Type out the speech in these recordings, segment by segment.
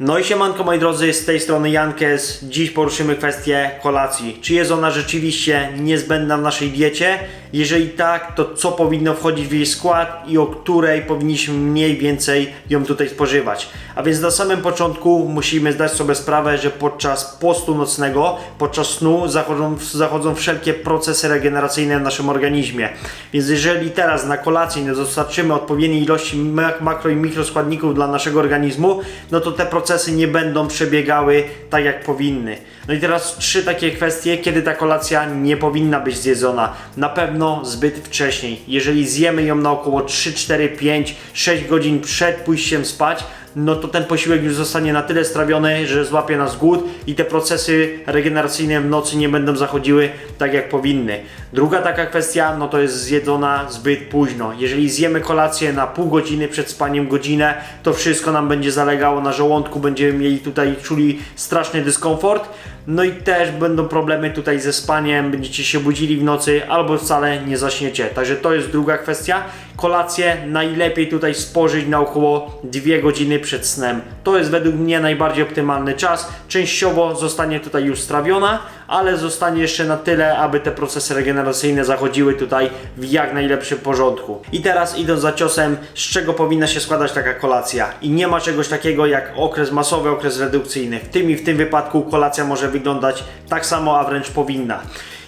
No i siemanko moi drodzy, z tej strony Jankes. Dziś poruszymy kwestię kolacji. Czy jest ona rzeczywiście niezbędna w naszej diecie? Jeżeli tak, to co powinno wchodzić w jej skład i o której powinniśmy mniej więcej ją tutaj spożywać? A więc na samym początku musimy zdać sobie sprawę, że podczas postu nocnego, podczas snu zachodzą, zachodzą wszelkie procesy regeneracyjne w naszym organizmie. Więc jeżeli teraz na kolację nie dostarczymy odpowiedniej ilości mak- makro i mikroskładników dla naszego organizmu, no to te procesy nie będą przebiegały tak jak powinny. No i teraz trzy takie kwestie, kiedy ta kolacja nie powinna być zjedzona. Na pewno zbyt wcześniej. Jeżeli zjemy ją na około 3, 4, 5, 6 godzin przed pójściem spać, no to ten posiłek już zostanie na tyle strawiony, że złapie nas głód i te procesy regeneracyjne w nocy nie będą zachodziły tak jak powinny. Druga taka kwestia, no to jest zjedzona zbyt późno. Jeżeli zjemy kolację na pół godziny przed spaniem godzinę, to wszystko nam będzie zalegało na żołądku, będziemy mieli tutaj czuli straszny dyskomfort. No i też będą problemy tutaj ze spaniem, będziecie się budzili w nocy albo wcale nie zaśniecie. Także to jest druga kwestia. Kolację najlepiej tutaj spożyć na około 2 godziny przed snem. To jest według mnie najbardziej optymalny czas. Częściowo zostanie tutaj już strawiona, ale zostanie jeszcze na tyle, aby te procesy regeneracyjne zachodziły tutaj w jak najlepszym porządku. I teraz idąc za ciosem, z czego powinna się składać taka kolacja. I nie ma czegoś takiego jak okres masowy, okres redukcyjny. W tym i w tym wypadku kolacja może wyglądać tak samo, a wręcz powinna.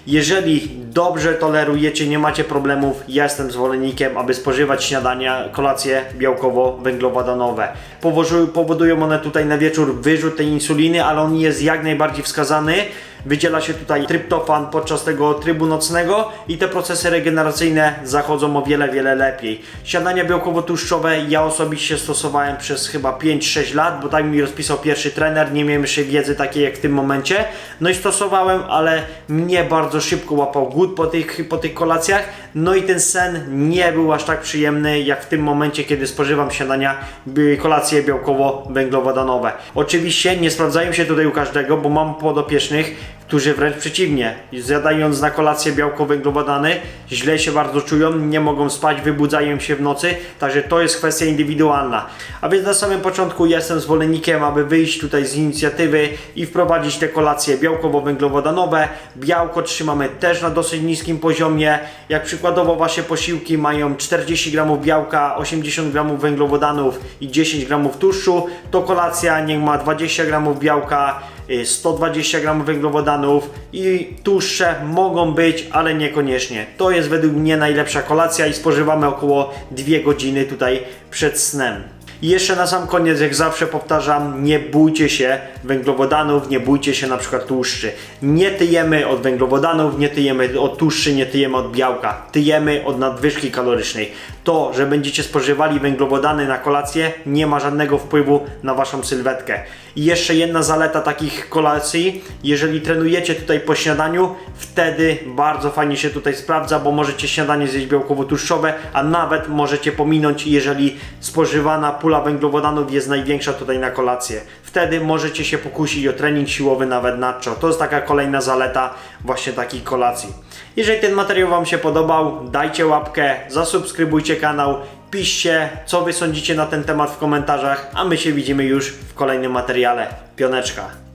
Jeżeli dobrze tolerujecie, nie macie problemów, ja jestem zwolennikiem, aby spożywać śniadania, kolacje białkowo-węglowodanowe. Powodują one tutaj na wieczór wyrzut tej insuliny, ale on jest jak najbardziej wskazany. Wydziela się tutaj tryptofan podczas tego trybu nocnego i te procesy regeneracyjne zachodzą o wiele, wiele lepiej. Śniadania białkowo-tłuszczowe ja osobiście stosowałem przez chyba 5-6 lat, bo tak mi rozpisał pierwszy trener, nie miałem jeszcze wiedzy takiej jak w tym momencie. No i stosowałem, ale mnie bardzo szybko łapał głód po tych, po tych kolacjach. No i ten sen nie był aż tak przyjemny jak w tym momencie, kiedy spożywam śniadania, by kolacje białkowo-węglowodanowe. Oczywiście nie sprawdzają się tutaj u każdego, bo mam podopiecznych, którzy wręcz przeciwnie, zjadając na kolację białko-węglowodany, źle się bardzo czują, nie mogą spać, wybudzają się w nocy, także to jest kwestia indywidualna. A więc na samym początku jestem zwolennikiem, aby wyjść tutaj z inicjatywy i wprowadzić te kolacje białkowo-węglowodanowe. Białko trzymamy też na dosyć niskim poziomie. Jak przykładowo wasze posiłki mają 40 gramów białka, 80 gramów węglowodanów i 10 gramów tłuszczu, to kolacja niech ma 20 gramów białka, 120 gramów węglowodanów i tłuszcze mogą być, ale niekoniecznie. To jest według mnie najlepsza kolacja i spożywamy około 2 godziny tutaj przed snem. I jeszcze na sam koniec, jak zawsze powtarzam, nie bójcie się węglowodanów, nie bójcie się na przykład tłuszczy. Nie tyjemy od węglowodanów, nie tyjemy od tłuszczy, nie tyjemy od białka. Tyjemy od nadwyżki kalorycznej. To, że będziecie spożywali węglowodany na kolację, nie ma żadnego wpływu na waszą sylwetkę. I jeszcze jedna zaleta takich kolacji, jeżeli trenujecie tutaj po śniadaniu, wtedy bardzo fajnie się tutaj sprawdza, bo możecie śniadanie zjeść białkowo-tłuszczowe, a nawet możecie pominąć, jeżeli spożywana pula węglowodanów jest największa tutaj na kolację. Wtedy możecie się pokusić o trening siłowy nawet nadczo. To jest taka kolejna zaleta właśnie takiej kolacji. Jeżeli ten materiał Wam się podobał, dajcie łapkę, zasubskrybujcie kanał, piszcie co Wy sądzicie na ten temat w komentarzach, a my się widzimy już w kolejnym materiale. Pioneczka.